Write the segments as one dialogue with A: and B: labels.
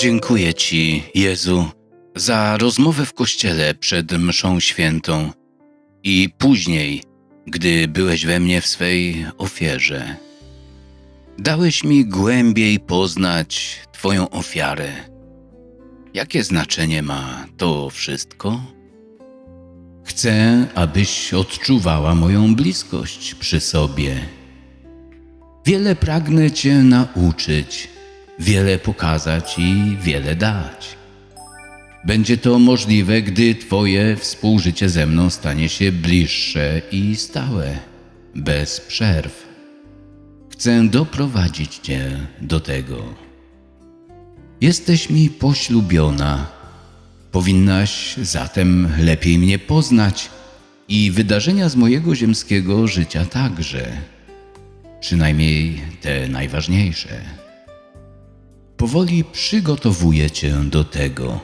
A: Dziękuję Ci, Jezu, za rozmowę w kościele przed mszą świętą i później, gdy byłeś we mnie w swej ofierze. Dałeś mi głębiej poznać Twoją ofiarę. Jakie znaczenie ma to wszystko? Chcę, abyś odczuwała moją bliskość przy sobie. Wiele pragnę Cię nauczyć, wiele pokazać i wiele dać. Będzie to możliwe, gdy Twoje współżycie ze mną stanie się bliższe i stałe, bez przerw. Chcę doprowadzić Cię do tego. Jesteś mi poślubiona. Powinnaś zatem lepiej mnie poznać i wydarzenia z mojego ziemskiego życia także, przynajmniej te najważniejsze. Powoli przygotowuję Cię do tego.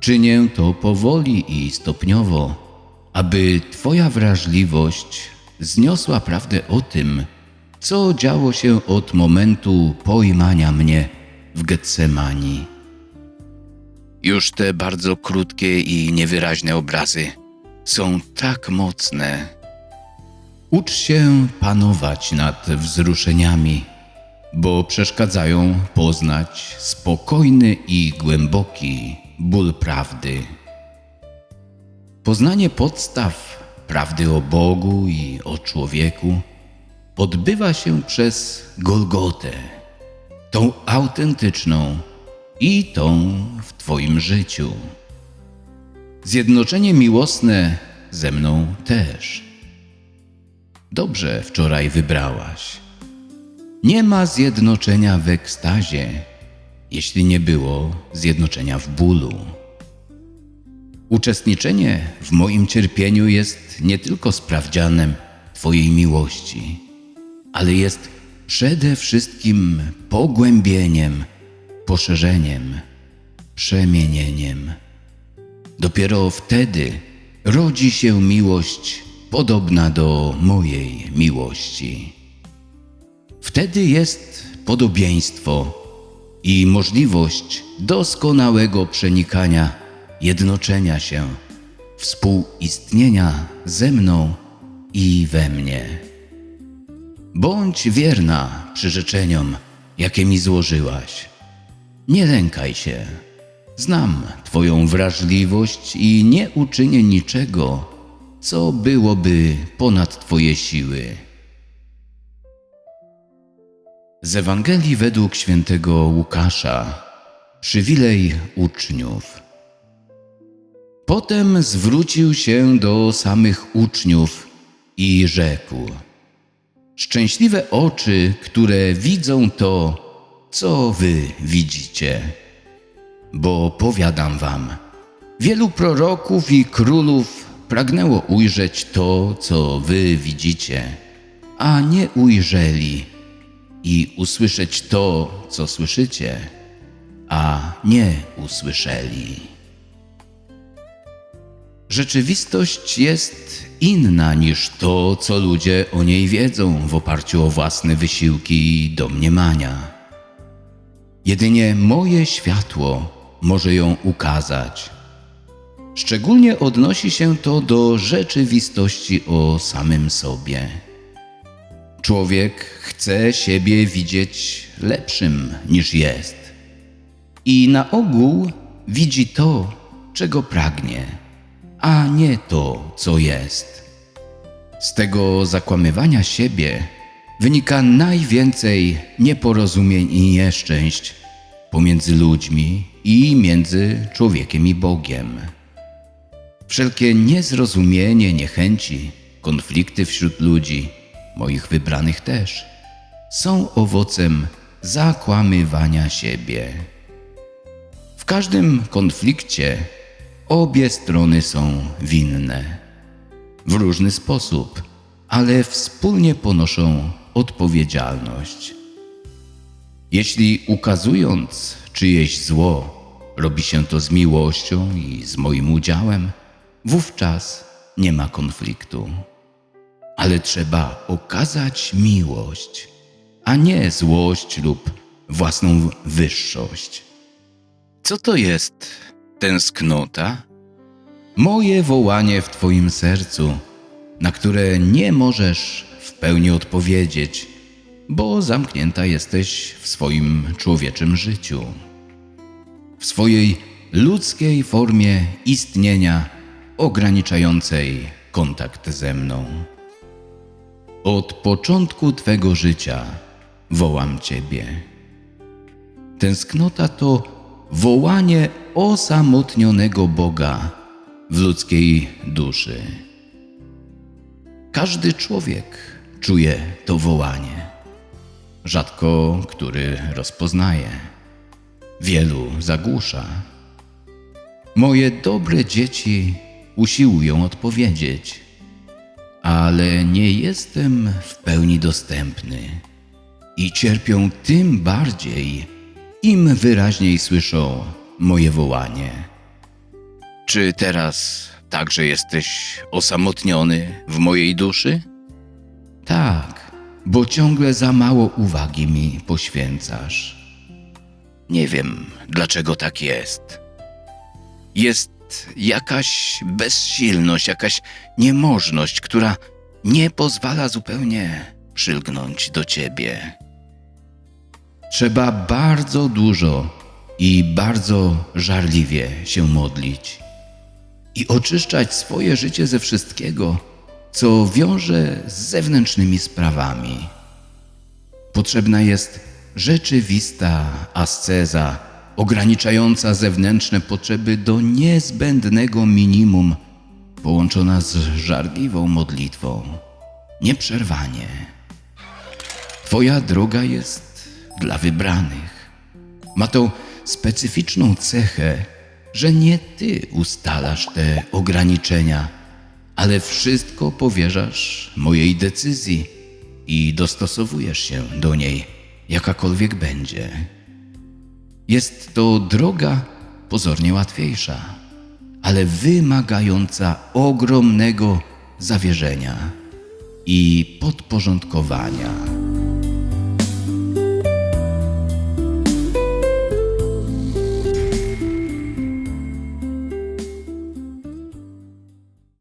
A: Czynię to powoli i stopniowo, aby Twoja wrażliwość zniosła prawdę o tym, co działo się od momentu pojmania mnie w Getsemani. Już te bardzo krótkie i niewyraźne obrazy są tak mocne. Ucz się panować nad wzruszeniami, bo przeszkadzają poznać spokojny i głęboki ból prawdy. Poznanie podstaw prawdy o Bogu i o człowieku odbywa się przez Golgotę, tą autentyczną i tą w Twoim życiu. Zjednoczenie miłosne ze mną też. Dobrze wczoraj wybrałaś. Nie ma zjednoczenia w ekstazie, jeśli nie było zjednoczenia w bólu. Uczestniczenie w moim cierpieniu jest nie tylko sprawdzianem Twojej miłości, ale jest przede wszystkim pogłębieniem, poszerzeniem, przemienieniem. Dopiero wtedy rodzi się miłość podobna do mojej miłości. Wtedy jest podobieństwo i możliwość doskonałego przenikania, jednoczenia się, współistnienia ze mną i we mnie. Bądź wierna przyrzeczeniom, jakie mi złożyłaś. Nie lękaj się. Znam Twoją wrażliwość i nie uczynię niczego, co byłoby ponad Twoje siły. Z Ewangelii według świętego Łukasza, przywilej uczniów. Potem zwrócił się do samych uczniów i rzekł: Szczęśliwe oczy, które widzą to, co wy widzicie. Bo powiadam wam, wielu proroków i królów pragnęło ujrzeć to, co wy widzicie, a nie ujrzeli, i usłyszeć to, co słyszycie, a nie usłyszeli. Rzeczywistość jest inna niż to, co ludzie o niej wiedzą w oparciu o własne wysiłki i domniemania. Jedynie moje światło może ją ukazać. Szczególnie odnosi się to do rzeczywistości o samym sobie. Człowiek chce siebie widzieć lepszym niż jest i na ogół widzi to, czego pragnie, a nie to, co jest. Z tego zakłamywania siebie wynika najwięcej nieporozumień i nieszczęść pomiędzy ludźmi i między człowiekiem i Bogiem. Wszelkie niezrozumienie, niechęci, konflikty wśród ludzi, moich wybranych też, są owocem zakłamywania siebie. W każdym konflikcie obie strony są winne. W różny sposób, ale wspólnie ponoszą odpowiedzialność. Jeśli ukazując czyjeś zło, robi się to z miłością i z moim udziałem, wówczas nie ma konfliktu. Ale trzeba okazać miłość, a nie złość lub własną wyższość. Co to jest tęsknota?
B: Moje wołanie w Twoim sercu, na które nie możesz w pełni odpowiedzieć, bo zamknięta jesteś w swoim człowieczym życiu. W swojej ludzkiej formie istnienia ograniczającej kontakt ze mną. Od początku Twego życia wołam Ciebie. Tęsknota to wołanie osamotnionego Boga w ludzkiej duszy. Każdy człowiek czuje to wołanie. Rzadko który rozpoznaje, wielu zagłusza. Moje dobre dzieci usiłują odpowiedzieć, ale nie jestem w pełni dostępny i cierpią tym bardziej, im wyraźniej słyszą moje wołanie.
A: Czy teraz także jesteś osamotniony w mojej duszy?
B: Tak, bo ciągle za mało uwagi mi poświęcasz.
A: Nie wiem, dlaczego tak jest. Jakaś bezsilność, jakaś niemożność, która nie pozwala zupełnie przylgnąć do ciebie.
B: Trzeba bardzo dużo i bardzo żarliwie się modlić i oczyszczać swoje życie ze wszystkiego, co wiąże z zewnętrznymi sprawami. Potrzebna jest rzeczywista asceza, ograniczająca zewnętrzne potrzeby do niezbędnego minimum, połączona z żarliwą modlitwą, nieprzerwanie. Twoja droga jest dla wybranych. Ma tą specyficzną cechę, że nie ty ustalasz te ograniczenia, ale wszystko powierzasz mojej decyzji i dostosowujesz się do niej, jakakolwiek będzie. Jest to droga pozornie łatwiejsza, ale wymagająca ogromnego zawierzenia i podporządkowania.